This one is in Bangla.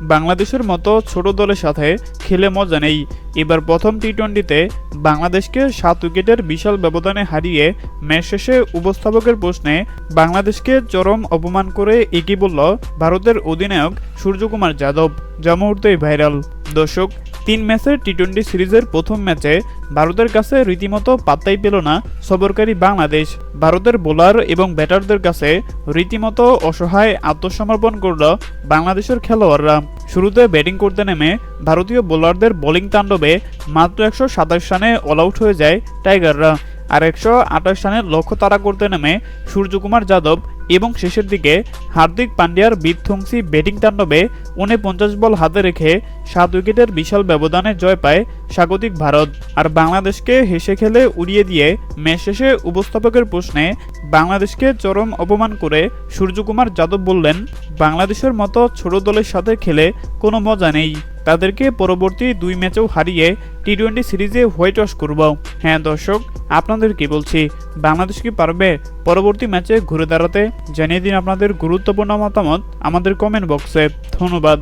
বাংলাদেশের মতো ছোট দলের সাথে খেলে মজা নেই। এবার প্রথম টি টোয়েন্টিতে বাংলাদেশকে সাত উইকেটের বিশাল ব্যবধানে হারিয়ে ম্যাচ শেষে উপস্থাপকের প্রশ্নে বাংলাদেশকে চরম অপমান করে একই বলল ভারতের অধিনায়ক সূর্যকুমার যাদব। যা মুহূর্তেই ভাইরাল। দর্শক তিন ম্যাচের টি টোয়েন্টি সিরিজের প্রথম ম্যাচে ভারতের কাছে রীতিমতো পাত্তাই পেল না সবরকারী বাংলাদেশ। ভারতের বোলার এবং ব্যাটারদের কাছে রীতিমতো অসহায় আত্মসমর্পণ করল বাংলাদেশের খেলোয়াড়রা। শুরুতে ব্যাটিং করতে নেমে ভারতীয় বোলারদের বোলিং তাণ্ডবে মাত্র একশো সাতাশ রানে অল আউট হয়ে যায় টাইগাররা। আর একশো আঠাশ রানের লক্ষ্য তাড়া করতে নেমে সূর্যকুমার যাদব এবং শেষের দিকে হার্দিক পান্ডিয়ার বিধ্বংসী ব্যাটিং তাণ্ডবে উনপঞ্চাশ বল হাতে রেখে সাত উইকেটের বিশাল ব্যবধানে জয় পায় স্বাগতিক ভারত। আর বাংলাদেশকে হেসে খেলে উড়িয়ে দিয়ে ম্যাচ শেষে উপস্থাপকের প্রশ্নে বাংলাদেশকে চরম অপমান করে সূর্যকুমার যাদব বললেন, বাংলাদেশের মতো ছোট দলের সাথে খেলে কোনো মজা নেই। তাদেরকে পরবর্তী দুই ম্যাচেও হারিয়ে টি টোয়েন্টি সিরিজে হোয়াইট ওয়াশ করব। হ্যাঁ দর্শক, আপনাদের কি বলছি? বাংলাদেশ কি পারবে পরবর্তী ম্যাচে ঘুরে দাঁড়াতে? জানিয়ে দিন আপনাদের গুরুত্বপূর্ণ মতামত আমাদের কমেন্ট বক্সে ধন্যবাদ।